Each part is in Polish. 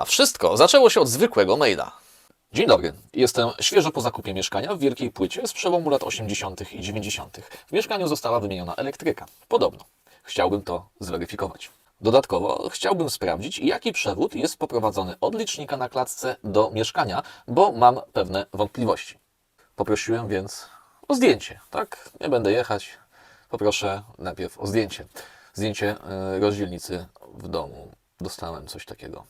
A wszystko zaczęło się od zwykłego maila. Dzień dobry. Jestem świeżo po zakupie mieszkania w Wielkiej Płycie z przełomu lat 80. i 90. W mieszkaniu została wymieniona elektryka. Podobno. Chciałbym to zweryfikować. Dodatkowo chciałbym sprawdzić, jaki przewód jest poprowadzony od licznika na klatce do mieszkania, bo mam pewne wątpliwości. Poprosiłem więc o zdjęcie, tak? Nie będę jechać. Poproszę najpierw o zdjęcie. Zdjęcie y, rozdzielnicy w domu. Dostałem coś takiego.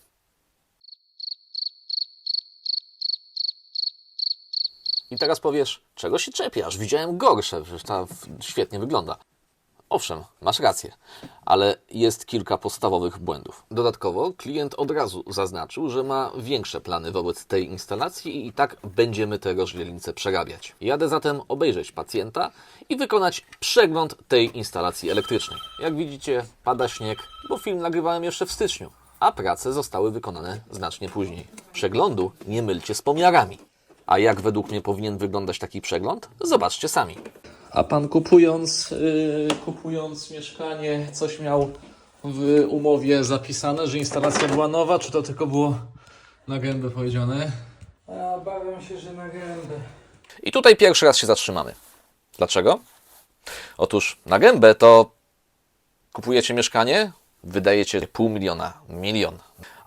I teraz powiesz, czego się czepiasz? Widziałem gorsze, przecież ta świetnie wygląda. Owszem, masz rację, ale jest kilka podstawowych błędów. Dodatkowo klient od razu zaznaczył, że ma większe plany wobec tej instalacji i tak będziemy tę rozdzielnicę przerabiać. Jadę zatem obejrzeć pacjenta i wykonać przegląd tej instalacji elektrycznej. Jak widzicie, pada śnieg, bo film nagrywałem jeszcze w styczniu, a prace zostały wykonane znacznie później. Przeglądu nie mylcie z pomiarami. A jak według mnie powinien wyglądać taki przegląd? Zobaczcie sami. A pan kupując, yy, kupując mieszkanie, coś miał w umowie zapisane, że instalacja była nowa, czy to tylko było na gębę powiedziane? A obawiam się, że na gębę. I tutaj pierwszy raz się zatrzymamy. Dlaczego? Otóż na gębę to kupujecie mieszkanie, wydajecie pół miliona, milion,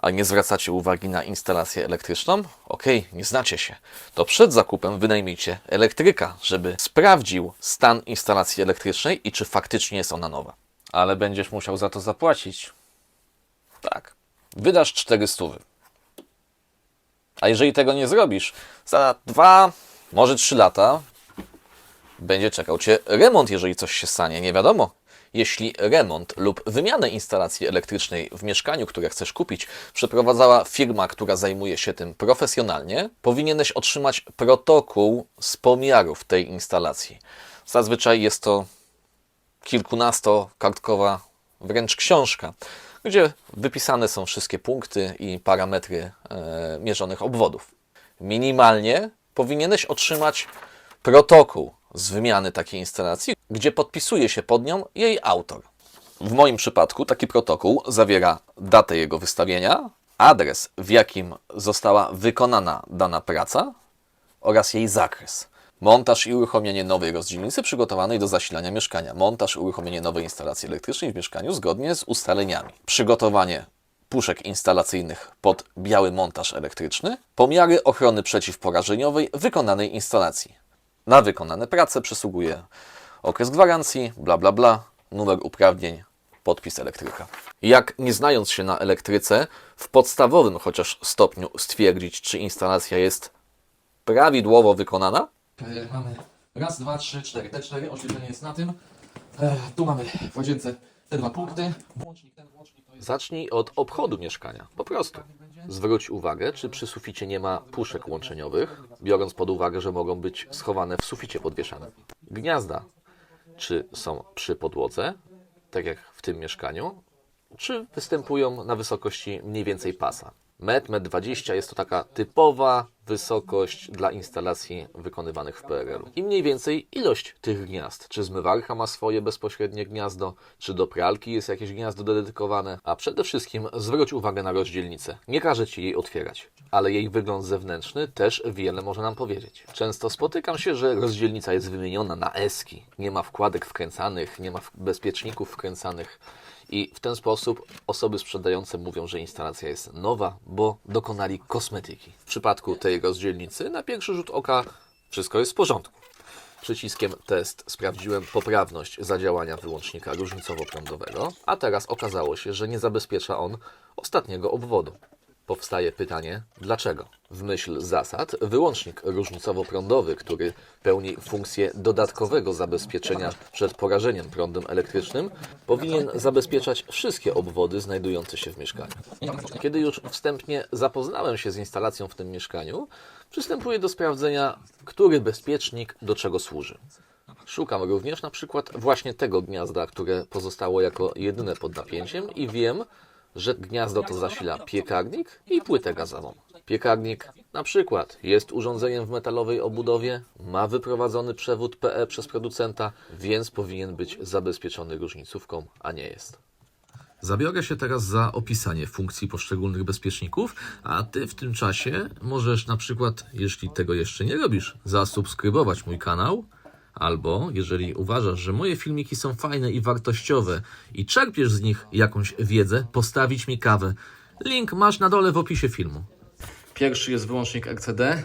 a nie zwracacie uwagi na instalację elektryczną? Okej, nie znacie się. To przed zakupem wynajmijcie elektryka, żeby sprawdził stan instalacji elektrycznej i czy faktycznie jest ona nowa. Ale będziesz musiał za to zapłacić. Tak. Wydasz 400. A jeżeli tego nie zrobisz, za dwa, może trzy lata będzie czekał Cię remont, jeżeli coś się stanie. Nie wiadomo. Jeśli remont lub wymianę instalacji elektrycznej w mieszkaniu, które chcesz kupić, przeprowadzała firma, która zajmuje się tym profesjonalnie, powinieneś otrzymać protokół z pomiarów tej instalacji. Zazwyczaj jest to kilkunastokartkowa wręcz książka, gdzie wypisane są wszystkie punkty i parametry e, mierzonych obwodów. Minimalnie powinieneś otrzymać protokół z wymiany takiej instalacji, gdzie podpisuje się pod nią jej autor. W moim przypadku taki protokół zawiera datę jego wystawienia, adres, w jakim została wykonana dana praca oraz jej zakres. Montaż i uruchomienie nowej rozdzielnicy przygotowanej do zasilania mieszkania. Montaż i uruchomienie nowej instalacji elektrycznej w mieszkaniu zgodnie z ustaleniami. Przygotowanie puszek instalacyjnych pod biały montaż elektryczny. Pomiary ochrony przeciwporażeniowej wykonanej instalacji. Na wykonane prace przysługuje okres gwarancji, bla bla bla, numer uprawnień, podpis elektryka. Jak nie znając się na elektryce, w podstawowym chociaż stopniu stwierdzić, czy instalacja jest prawidłowo wykonana? E, mamy raz, dwa, trzy, cztery. Te cztery, oświetlenie jest na tym. E, tu mamy w łazience te dwa punkty. Włącznik, ten włącznik to jest... Zacznij od obchodu mieszkania, po prostu. Zwróć uwagę, czy przy suficie nie ma puszek łączeniowych, biorąc pod uwagę, że mogą być schowane w suficie podwieszane. Gniazda, czy są przy podłodze, tak jak w tym mieszkaniu, czy występują na wysokości mniej więcej pasa. Metr, metr 20 jest to taka typowa wysokość dla instalacji wykonywanych w PRL-u. I mniej więcej ilość tych gniazd. Czy zmywarka ma swoje bezpośrednie gniazdo, czy do pralki jest jakieś gniazdo dedykowane. A przede wszystkim zwróć uwagę na rozdzielnicę. Nie każę Ci jej otwierać, ale jej wygląd zewnętrzny też wiele może nam powiedzieć. Często spotykam się, że rozdzielnica jest wymieniona na eski. Nie ma wkładek wkręcanych, nie ma bezpieczników wkręcanych. I w ten sposób osoby sprzedające mówią, że instalacja jest nowa, bo dokonali kosmetyki. W przypadku tej rozdzielnicy na pierwszy rzut oka wszystko jest w porządku. Przyciskiem test sprawdziłem poprawność zadziałania wyłącznika różnicowo-prądowego, a teraz okazało się, że nie zabezpiecza on ostatniego obwodu. Powstaje pytanie, dlaczego? W myśl zasad, wyłącznik różnicowo-prądowy, który pełni funkcję dodatkowego zabezpieczenia przed porażeniem prądem elektrycznym, powinien zabezpieczać wszystkie obwody znajdujące się w mieszkaniu. Kiedy już wstępnie zapoznałem się z instalacją w tym mieszkaniu, przystępuję do sprawdzenia, który bezpiecznik do czego służy. Szukam również na przykład właśnie tego gniazda, które pozostało jako jedyne pod napięciem i wiem, że gniazdo to zasila piekarnik i płytę gazową. Piekarnik na przykład jest urządzeniem w metalowej obudowie, ma wyprowadzony przewód PE przez producenta, więc powinien być zabezpieczony różnicówką, a nie jest. Zabiorę się teraz za opisanie funkcji poszczególnych bezpieczników, a ty w tym czasie możesz na przykład, jeśli tego jeszcze nie robisz, zasubskrybować mój kanał, albo jeżeli uważasz, że moje filmiki są fajne i wartościowe i czerpiesz z nich jakąś wiedzę, postawić mi kawę. Link masz na dole w opisie filmu. Pierwszy jest wyłącznik RCD,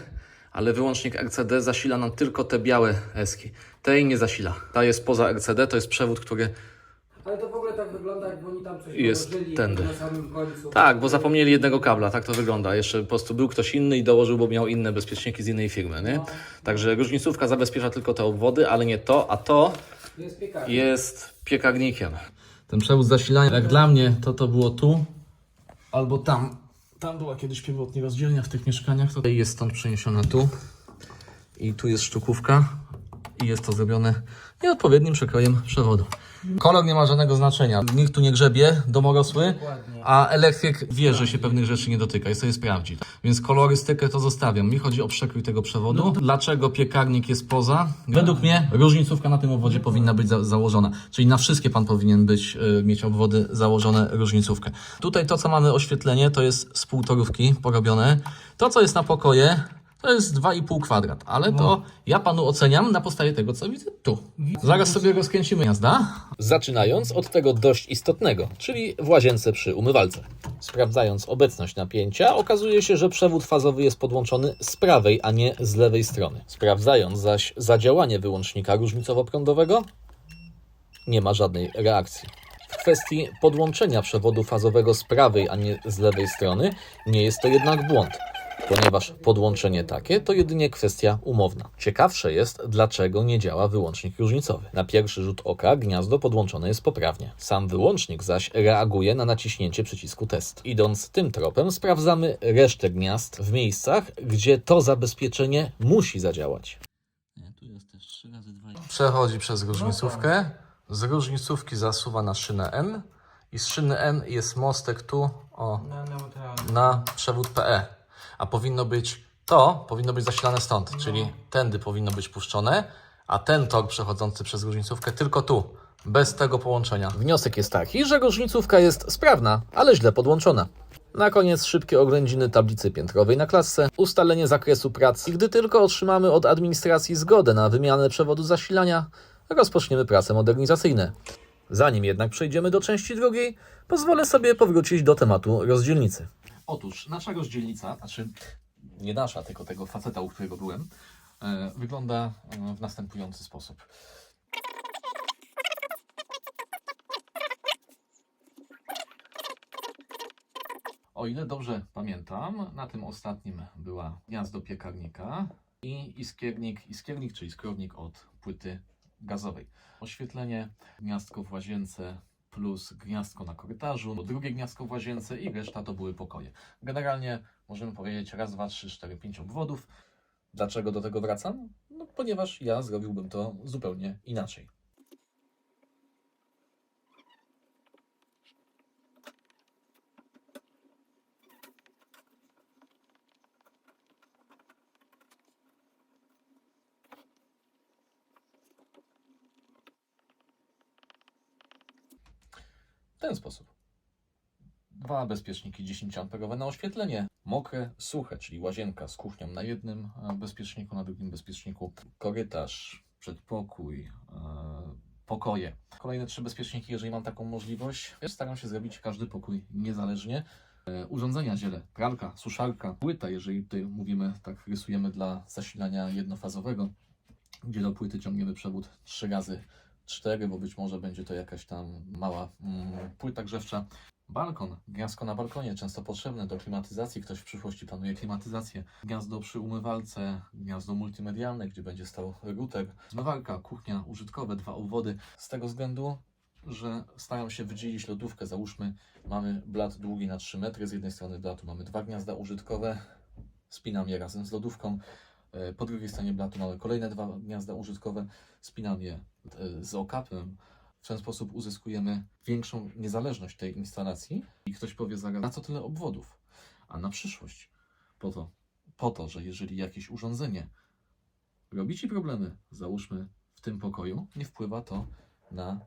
ale wyłącznik RCD zasila nam tylko te białe eski. Tej nie zasila. Ta jest poza RCD, to jest przewód, który Ale to w ogóle tak wygląda, jakby oni tam coś Jest dołożyli tędy. na samym końcu. Tak, bo zapomnieli jednego kabla, tak to wygląda. Jeszcze po prostu był ktoś inny i dołożył, bo miał inne bezpieczniki z innej firmy, nie? Także różnicówka zabezpiecza tylko te obwody, ale nie to, a to To jest piekarnik. jest piekarnikiem. Ten przewód zasilania, jak dla mnie, to to było tu albo tam. Tam była kiedyś pierwotnie rozdzielnia w tych mieszkaniach, to jest stąd przeniesiona tu. I tu jest sztukówka i jest to zrobione nieodpowiednim przekrojem przewodu. Kolor nie ma żadnego znaczenia. Nikt tu nie grzebie, domorosły, a elektryk wie, że się pewnych rzeczy nie dotyka i sobie sprawdzi. Więc kolorystykę to zostawiam. Mi chodzi o przekrój tego przewodu. Dlaczego piekarnik jest poza? Według mnie różnicówka na tym obwodzie powinna być za założona. Czyli na wszystkie pan powinien być, y, mieć obwody założone różnicówkę. Tutaj to, co mamy oświetlenie, to jest z półtorówki porobione. To, co jest na pokoje, to jest 2,5 kwadrat, ale to ja panu oceniam na podstawie tego, co widzę tu. Zaraz sobie rozkręcimy jazda. Zaczynając od tego dość istotnego, czyli w łazience przy umywalce. Sprawdzając obecność napięcia, okazuje się, że przewód fazowy jest podłączony z prawej, a nie z lewej strony. Sprawdzając zaś zadziałanie wyłącznika różnicowo-prądowego, nie ma żadnej reakcji. W kwestii podłączenia przewodu fazowego z prawej, a nie z lewej strony, nie jest to jednak błąd, ponieważ podłączenie takie to jedynie kwestia umowna. Ciekawsze jest, dlaczego nie działa wyłącznik różnicowy. Na pierwszy rzut oka gniazdo podłączone jest poprawnie. Sam wyłącznik zaś reaguje na naciśnięcie przycisku test. Idąc tym tropem, sprawdzamy resztę gniazd w miejscach, gdzie to zabezpieczenie musi zadziałać. Tu jest też 3 razy 2. Przechodzi przez różnicówkę. Z różnicówki zasuwa na szynę N. I z szyny N jest mostek tu o, na przewód PE. A powinno być to, powinno być zasilane stąd, czyli tędy powinno być puszczone, a ten tor przechodzący przez różnicówkę tylko tu, bez tego połączenia. Wniosek jest taki, że różnicówka jest sprawna, ale źle podłączona. Na koniec szybkie oględziny tablicy piętrowej na klasce, ustalenie zakresu prac i gdy tylko otrzymamy od administracji zgodę na wymianę przewodu zasilania, rozpoczniemy prace modernizacyjne. Zanim jednak przejdziemy do części drugiej, pozwolę sobie powrócić do tematu rozdzielnicy. Otóż nasza rozdzielnica, znaczy nie nasza, tylko tego faceta, u którego byłem, e, wygląda e, w następujący sposób. O ile dobrze pamiętam, na tym ostatnim była gniazdo piekarnika i iskiernik, iskiernik czy od płyty gazowej. Oświetlenie, gniazdko w łazience plus gniazdko na korytarzu, drugie gniazdko w łazience i reszta to były pokoje. Generalnie możemy powiedzieć raz, dwa, trzy, cztery, pięć obwodów. Dlaczego do tego wracam? No, ponieważ ja zrobiłbym to zupełnie inaczej. W ten sposób. Dwa bezpieczniki 10A na oświetlenie. Mokre, suche, czyli łazienka z kuchnią na jednym e, bezpieczniku, na drugim bezpieczniku korytarz, przedpokój, e, pokoje. Kolejne trzy bezpieczniki, jeżeli mam taką możliwość. Staram się zrobić każdy pokój niezależnie. E, Urządzenia dzielę, pralka, suszarka, płyta, jeżeli tutaj mówimy, tak rysujemy dla zasilania jednofazowego, gdzie do płyty ciągniemy przewód trzy razy 4, bo być może będzie to jakaś tam mała mm, płyta grzewcza. Balkon, gniazdko na balkonie, często potrzebne do klimatyzacji. Ktoś w przyszłości planuje klimatyzację. Gniazdo przy umywalce, gniazdo multimedialne, gdzie będzie stał router, zmywarka, kuchnia, użytkowe, dwa obwody. Z tego względu, że staram się wydzielić lodówkę. Załóżmy, mamy blat długi na 3 metry. Z jednej strony blatu mamy dwa gniazda użytkowe. Spinam je razem z lodówką. E, Po drugiej stronie blatu mamy kolejne dwa gniazda użytkowe. Spinam je z okapem. W ten sposób uzyskujemy większą niezależność tej instalacji i ktoś powie zaraz, na co tyle obwodów? A na przyszłość. Po to, po to, że jeżeli jakieś urządzenie robi Ci problemy, załóżmy w tym pokoju, nie wpływa to na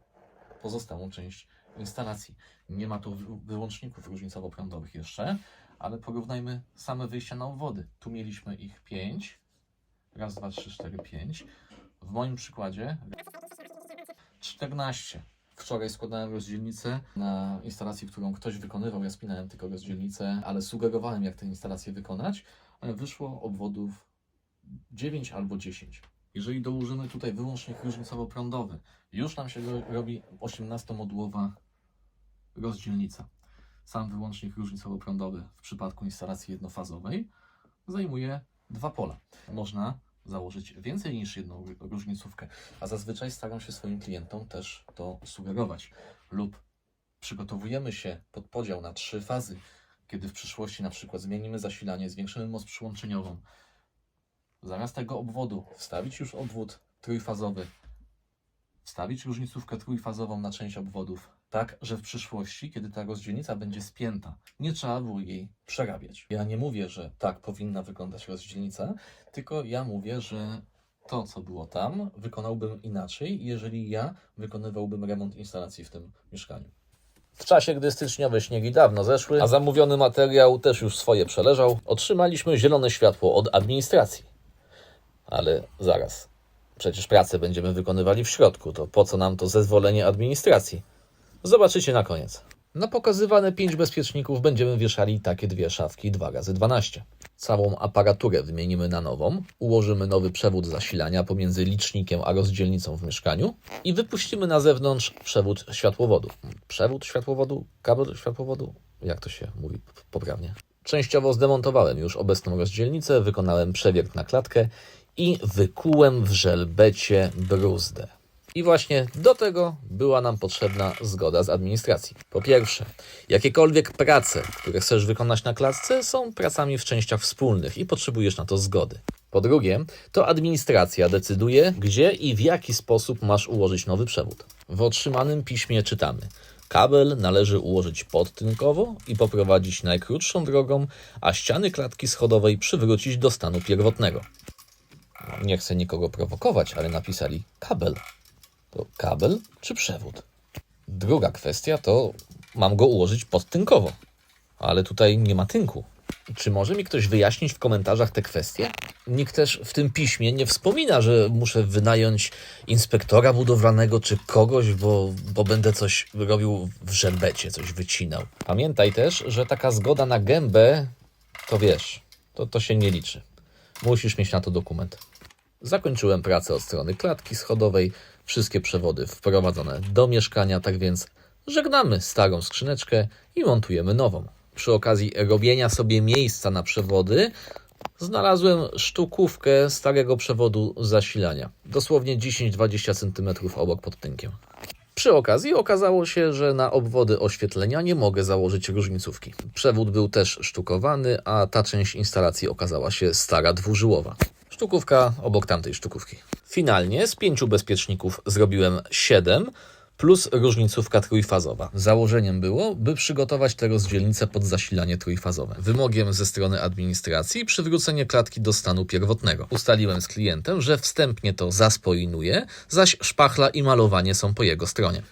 pozostałą część instalacji. Nie ma tu wy- wyłączników różnicowo-prądowych jeszcze, ale porównajmy same wyjścia na obwody. Tu mieliśmy ich 5. Raz, dwa, trzy, cztery, pięć. W moim przykładzie 14. Wczoraj składałem rozdzielnicę na instalacji, którą ktoś wykonywał. Ja spinałem tylko rozdzielnicę, ale sugerowałem, jak tę instalację wykonać. Wyszło obwodów 9 albo 10. Jeżeli dołożymy tutaj wyłącznik różnicowo-prądowy, już nam się ro- robi 18-modułowa rozdzielnica. Sam wyłącznik różnicowo-prądowy w przypadku instalacji jednofazowej zajmuje dwa pola. Można założyć więcej niż jedną ró- różnicówkę, a zazwyczaj staram się swoim klientom też to sugerować. Lub przygotowujemy się pod podział na trzy fazy, kiedy w przyszłości na przykład zmienimy zasilanie, zwiększymy moc przyłączeniową, zamiast tego obwodu wstawić już obwód trójfazowy, wstawić różnicówkę trójfazową na część obwodów, tak, że w przyszłości, kiedy ta rozdzielnica będzie spięta, nie trzeba było jej przerabiać. Ja nie mówię, że tak powinna wyglądać rozdzielnica, tylko ja mówię, że to, co było tam, wykonałbym inaczej, jeżeli ja wykonywałbym remont instalacji w tym mieszkaniu. W czasie, gdy styczniowe śniegi dawno zeszły, a zamówiony materiał też już swoje przeleżał, otrzymaliśmy zielone światło od administracji. Ale zaraz. Przecież pracę będziemy wykonywali w środku, to po co nam to zezwolenie administracji? Zobaczycie na koniec. Na pokazywane 5 bezpieczników będziemy wieszali takie dwie szafki 2x12. Całą aparaturę wymienimy na nową, ułożymy nowy przewód zasilania pomiędzy licznikiem a rozdzielnicą w mieszkaniu i wypuścimy na zewnątrz przewód światłowodu. Przewód światłowodu? Kabel światłowodu? Jak to się mówi poprawnie? Częściowo zdemontowałem już obecną rozdzielnicę, wykonałem przewiert na klatkę i wykułem w żelbecie bruzdę. I właśnie do tego była nam potrzebna zgoda z administracji. Po pierwsze, jakiekolwiek prace, które chcesz wykonać na klatce, są pracami w częściach wspólnych i potrzebujesz na to zgody. Po drugie, to administracja decyduje, gdzie i w jaki sposób masz ułożyć nowy przewód. W otrzymanym piśmie czytamy: Kabel należy ułożyć podtynkowo i poprowadzić najkrótszą drogą, a ściany klatki schodowej przywrócić do stanu pierwotnego. Nie chcę nikogo prowokować, ale napisali kabel. To kabel czy przewód? Druga kwestia to mam go ułożyć podtynkowo, ale tutaj nie ma tynku. Czy może mi ktoś wyjaśnić w komentarzach te kwestie? Nikt też w tym piśmie nie wspomina, że muszę wynająć inspektora budowlanego czy kogoś, bo, bo będę coś robił w żelbecie, coś wycinał. Pamiętaj też, że taka zgoda na gębę, to wiesz, to, to się nie liczy. Musisz mieć na to dokument. Zakończyłem pracę od strony klatki schodowej, wszystkie przewody wprowadzone do mieszkania, tak więc żegnamy starą skrzyneczkę i montujemy nową. Przy okazji robienia sobie miejsca na przewody, znalazłem sztukówkę starego przewodu zasilania. Dosłownie 10-20 cm obok pod tynkiem. Przy okazji okazało się, że na obwody oświetlenia nie mogę założyć różnicówki. Przewód był też sztukowany, a ta część instalacji okazała się stara dwużyłowa. Sztukówka obok tamtej sztukówki. Finalnie z pięciu bezpieczników zrobiłem siedem plus różnicówka trójfazowa. Założeniem było, by przygotować te rozdzielnice pod zasilanie trójfazowe. Wymogiem ze strony administracji przywrócenie klatki do stanu pierwotnego. Ustaliłem z klientem, że wstępnie to zaspoinuję, zaś szpachla i malowanie są po jego stronie.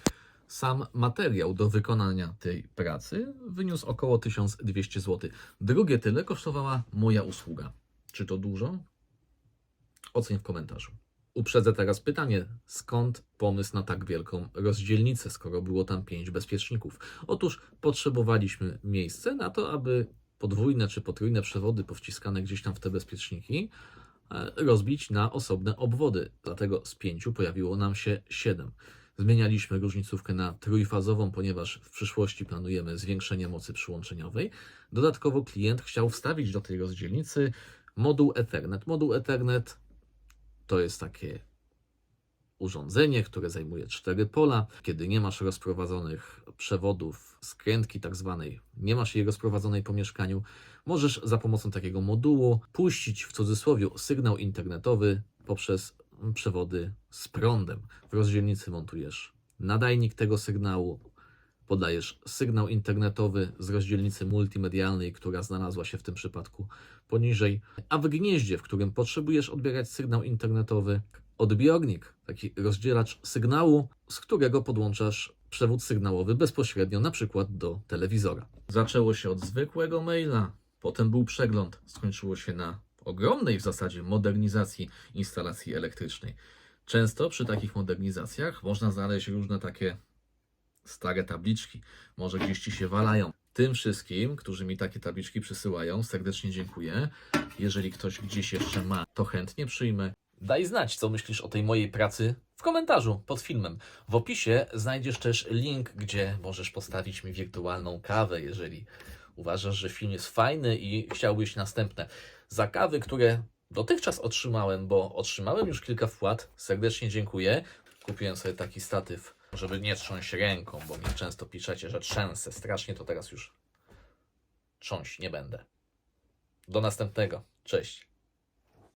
Sam materiał do wykonania tej pracy wyniósł około 1200 zł. Drugie tyle kosztowała moja usługa. Czy to dużo? Oceń w komentarzu. Uprzedzę teraz pytanie, skąd pomysł na tak wielką rozdzielnicę, skoro było tam pięć bezpieczników? Otóż potrzebowaliśmy miejsce na to, aby podwójne czy potrójne przewody powciskane gdzieś tam w te bezpieczniki e, rozbić na osobne obwody. Dlatego z pięciu pojawiło nam się siedem. Zmienialiśmy różnicówkę na trójfazową, ponieważ w przyszłości planujemy zwiększenie mocy przyłączeniowej. Dodatkowo klient chciał wstawić do tej rozdzielnicy moduł Ethernet. Moduł Ethernet to jest takie urządzenie, które zajmuje cztery pola. Kiedy nie masz rozprowadzonych przewodów, skrętki tak zwanej, nie masz jej rozprowadzonej po mieszkaniu, możesz za pomocą takiego modułu puścić w cudzysłowie sygnał internetowy poprzez przewody z prądem. W rozdzielnicy montujesz nadajnik tego sygnału, podajesz sygnał internetowy z rozdzielnicy multimedialnej, która znalazła się w tym przypadku poniżej, a w gnieździe, w którym potrzebujesz odbierać sygnał internetowy, odbiornik, taki rozdzielacz sygnału, z którego podłączasz przewód sygnałowy bezpośrednio na przykład do telewizora. Zaczęło się od zwykłego maila, potem był przegląd, skończyło się na ogromnej w zasadzie modernizacji instalacji elektrycznej. Często przy takich modernizacjach można znaleźć różne takie stare tabliczki, może gdzieś ci się walają. Tym wszystkim, którzy mi takie tabliczki przysyłają, serdecznie dziękuję. Jeżeli ktoś gdzieś jeszcze ma, to chętnie przyjmę. Daj znać, co myślisz o tej mojej pracy w komentarzu pod filmem. W opisie znajdziesz też link, gdzie możesz postawić mi wirtualną kawę, jeżeli uważasz, że film jest fajny i chciałbyś następne. Za kawy, które dotychczas otrzymałem, bo otrzymałem już kilka wpłat, serdecznie dziękuję. Kupiłem sobie taki statyw, żeby nie trząść ręką, bo mi często piszecie, że trzęsę strasznie, to teraz już trząść nie będę. Do następnego. Cześć.